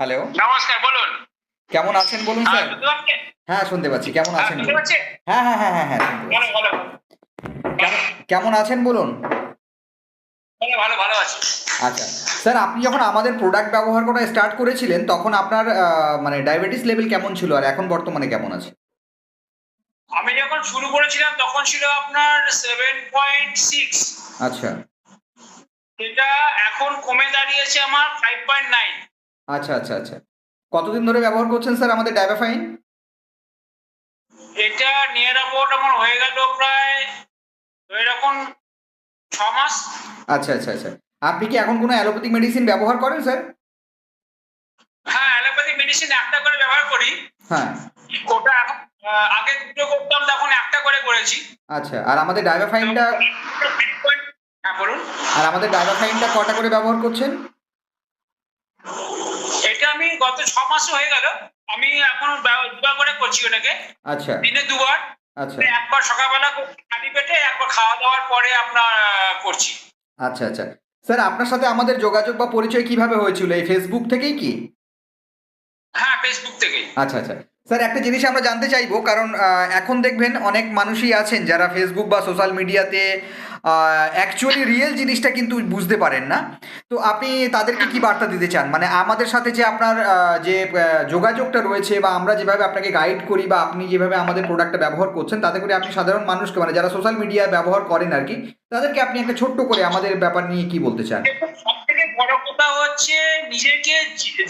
Hello নমস্কার বলুন। কেমন আছেন বলুন হ্যাঁ, স্যার? হ্যাঁ শুনতে পাচ্ছি। কেমন হ্যাঁ, আছেন? হ্যাঁ হ্যাঁ হ্যাঁ হ্যাঁ হ্যাঁ কেমন- আছেন বলুন? ভালো ভালো ভালো আছি। আচ্ছা। স্যার আপনি যখন আমাদের প্রোডাক্ট ব্যবহার করা স্টার্ট করেছিলেন তখন আপনার মানে ডায়াবেটিস লেভেল কেমন ছিল আর এখন বর্তমানে কেমন আছে? আমি যখন শুরু করেছিলাম তখন ছিল আপনার সেভেন পয়েন্ট সিক্স আচ্ছা। এটা এখন কমে দাঁড়িয়েছে আমার ফাইভ পয়েন্ট নাইন আচ্ছা আচ্ছা আচ্ছা। কতদিন ধরে ব্যবহার করছেন স্যার আমাদের ডায়াবাফাইন এটা নিয়ার অ্যাবাউট আমার হয়ে গেল প্রায় এরকম ছ মাস। আচ্ছা আচ্ছা আচ্ছা। আপনি কি এখন কোনো অ্যালোপ্যাথিক মেডিসিন ব্যবহার করেন স্যার? হ্যাঁ অ্যালোপ্যাথি মেডিসিন একটা করে ব্যবহার করি। হ্যাঁ। ওটা এখন আগে দুটো করতাম তখন একটা করে করেছি। আচ্ছা আর আমাদের ডায়াবাফাইনটা হ্যাঁ বলুন। আর আমাদের ডায়াবাফাইনটা কটা করে ব্যবহার করছেন? আমি গত ছ মাস হয়ে গেল আমি এখন দুবার করে করছি ওটাকে। আচ্ছা। দিনে দুবার। আচ্ছা। একবার সকালবেলা খালি পেটে একবার খাওয়া দাওয়ার পরে আপনার করছি। আচ্ছা আচ্ছা। স্যার আপনার সাথে আমাদের যোগাযোগ বা পরিচয় কীভাবে হয়েছিল? এই ফেসবুক থেকেই কি? হ্যাঁ ফেসবুক থেকে আচ্ছা আচ্ছা। স্যার একটা জিনিস আমরা জানতে চাইব কারণ এখন দেখবেন অনেক মানুষই আছেন যারা ফেসবুক বা সোশ্যাল মিডিয়াতে অ্যাকচুয়ালি রিয়েল জিনিসটা কিন্তু বুঝতে পারেন না। তো আপনি তাদেরকে কি বার্তা দিতে চান? মানে আমাদের সাথে যে আপনার যে যোগাযোগটা রয়েছে বা আমরা যেভাবে আপনাকে গাইড করি বা আপনি যেভাবে আমাদের প্রোডাক্টটা ব্যবহার করছেন তাতে করে আপনি সাধারণ মানুষকে মানে যারা সোশ্যাল মিডিয়া ব্যবহার করেন আর কি তাদেরকে আপনি একটা ছোট্ট করে আমাদের ব্যাপার নিয়ে কি বলতে চান? সব থেকে বড় কথা হচ্ছে নিজেকে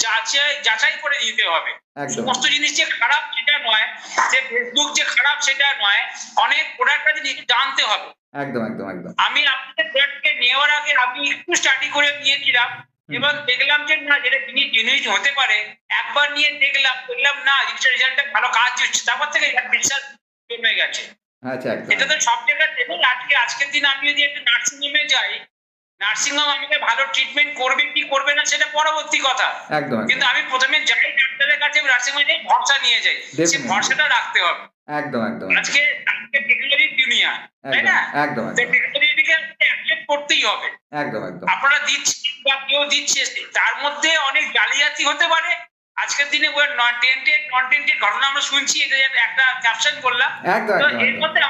যাচাই যাচাই করে দিতে হবে। সমস্ত জিনিস যে খারাপ সেটা নয় যে ফেসবুক যে খারাপ সেটা নয় অনেক প্রোডাক্ট আছে জানতে হবে একদম একদম একদম। আমি আপনাদের প্রোডাক্টকে নেওয়ার আগে আমি একটু স্টাডি করে নিয়েছিলাম এবং দেখলাম যে না যেটা জিনিস জিনিস হতে পারে একবার নিয়ে দেখলাম দেখলাম না জিনিসটা রেজাল্টটা ভালো কাজ হচ্ছে তারপর থেকে বিশ্বাস জমে গেছে। আচ্ছা এটা তো সব জায়গায় দেখুন আজকে আজকের দিন আমি যদি একটা নার্সিং হোমে যাই নার্সিং হোম আমাকে ভালো ট্রিটমেন্ট করবে কি করবে না সেটা পরবর্তী কথা। একদম কিন্তু আমি প্রথমে যাই ডাক্তারের কাছে নার্সিং হোমে যাই ভরসা নিয়ে যাই সে ভরসাটা রাখতে হবে। একদম একদম আজকে আজকে টেকনোলজির দুনিয়া একদম করতেই হবে। একদম একদম। আপনারা দিচ্ছেন বা কেউ দিচ্ছে তার মধ্যে অনেক জালিয়াতি হতে পারে। আজকের দিনে নন টেন্টেড নন টেন্টেড ঘটনা আমরা শুনছি এটা একটা ক্যাপশন করলাম। একদম একদম এর মধ্যে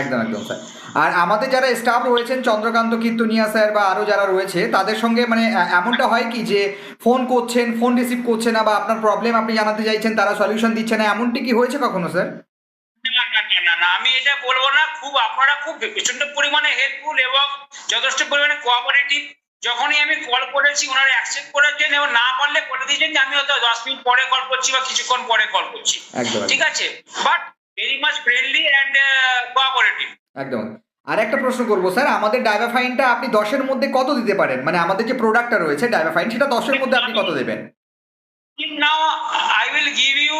একদম একদম স্যার। আর আমাদের যারা স্টাফ রয়েছেন চন্দ্রকান্ত কীর্তনিয়া স্যার বা আরও যারা রয়েছে তাদের সঙ্গে মানে এমনটা হয় কি যে ফোন করছেন ফোন রিসিভ করছে না বা আপনার প্রবলেম আপনি জানাতে চাইছেন তারা সলিউশন দিচ্ছে না এমনটি কি হয়েছে কখনো স্যার না না না না না আমি এটা বলব না খুব আপনারা খুব প্রচণ্ড পরিমাণে হেল্পফুল এবং যথেষ্ট পরিমাণে কোঅপারেটিভ যখনই আমি কল করেছি ওনারা অ্যাকসেপ্ট করেছেন এবং না পারলে বলে দিয়েছেন যে আমি হয়তো দশ মিনিট পরে কল করছি বা কিছুক্ষণ পরে কল করছি। ঠিক আছে? But very much friendly and cooperative একদম। আর একটা প্রশ্ন করব স্যার। আমাদের ডাইভাফাইনটা আপনি দশের মধ্যে কত দিতে পারেন? মানে আমাদের যে প্রোডাক্টটা রয়েছে ডাইভাফাইন সেটা দশের মধ্যে আপনি কত দেবেন? Now I will give you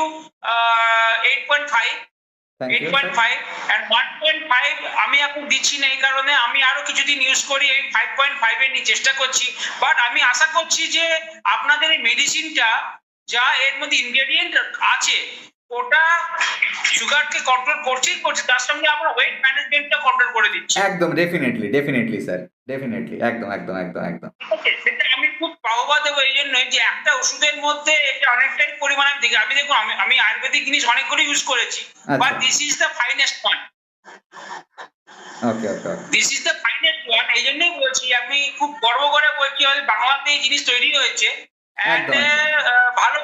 eight point five eight point five and one point five আমি এখন দিচ্ছি না এই কারণে আমি আরও কিছুদিন ইউজ করি এই ফাইভ পয়েন্ট ফাইভের নিয়ে চেষ্টা করছি। বাট আমি আশা করছি যে আপনাদের এই মেডিসিনটা যা এর মধ্যে ইনগ্রেডিয়েন্ট আছে ওটা সুগারকে কন্ট্রোল করছেই করছে তার সঙ্গে আমরা ওয়েট ম্যানেজমেন্টটা কন্ট্রোল করে দিচ্ছি। একদম ডেফিনেটলি ডেফিনেটলি স্যার ডেফিনেটলি একদম একদম একদম একদম। আমি খুব বাহবা দেবো এই জন্যই যে একটা ওষুধের মধ্যে এটা অনেকটাই পরিমাণে দেখি আমি দেখুন আমি আমি আয়ুর্বেদিক জিনিস অনেকগুলো ইউজ করেছি but this is the finest one okay okay okay this is the finest one এই জন্যই বলছি আমি খুব গর্ব করে বলছি বাংলাতে এই জিনিস তৈরি হয়েছে। ভালো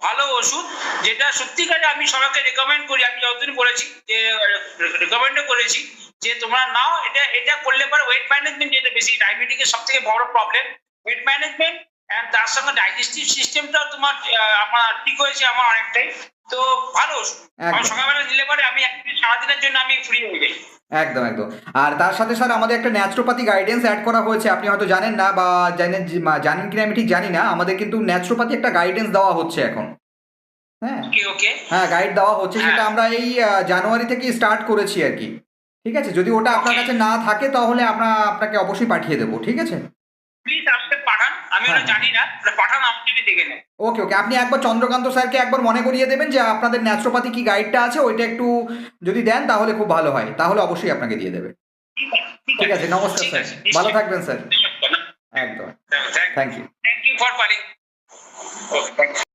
ভালো ওষুধ যেটা সত্যিকারে আমি সবাইকে রেকমেন্ড করি। আমি যতদিন বলেছি যে রেকমেন্ডও করেছি যে তোমরা নাও এটা এটা করলে পরে ওয়েট ম্যানেজমেন্ট যেটা বেশি ডায়াবেটিকের সব থেকে বড় প্রবলেম ওয়েট ম্যানেজমেন্ট অ্যান্ড তার সঙ্গে ডাইজেস্টিভ সিস্টেমটাও তোমার আমার ঠিক হয়েছে আমার অনেকটাই। তো ভালো। আমার সকালবেলা নিলে পরে আমি সারাদিনের জন্য আমি ফ্রি হয়ে যাই একদম একদম। আর তার সাথে স্যার আমাদের একটা ন্যাচুরোপ্যাথি গাইডেন্স অ্যাড করা হয়েছে। আপনি হয়তো জানেন না বা জানেন জানেন কিনা আমি ঠিক জানি না। আমাদের কিন্তু ন্যাচুরোপ্যাথি একটা গাইডেন্স দেওয়া হচ্ছে এখন। হ্যাঁ? হ্যাঁ গাইড দেওয়া হচ্ছে। হ্যাঁ। সেটা আমরা এই জানুয়ারি থেকে স্টার্ট করেছি আর কি। ঠিক আছে? যদি ওটা আপনার কাছে না থাকে তাহলে আমরা আপনাকে অবশ্যই পাঠিয়ে দেবো। ঠিক আছে? আমি ওটা হ্যাঁ। জানি না ওটা পাঠান আমাকে আমি দেখে নেব। ওকে ওকে। আপনি একবার চন্দ্রকান্ত স্যারকে একবার মনে করিয়ে দেবেন যে আপনাদের ন্যাচুরোপ্যাথি কি গাইডটা আছে ওইটা একটু যদি দেন তাহলে খুব ভালো হয়। তাহলে অবশ্যই আপনাকে দিয়ে দেবে। ঠিক আছে নমস্কার স্যার। ভালো থাকবেন স্যার। একদম। Thank you thank you for calling okay thank you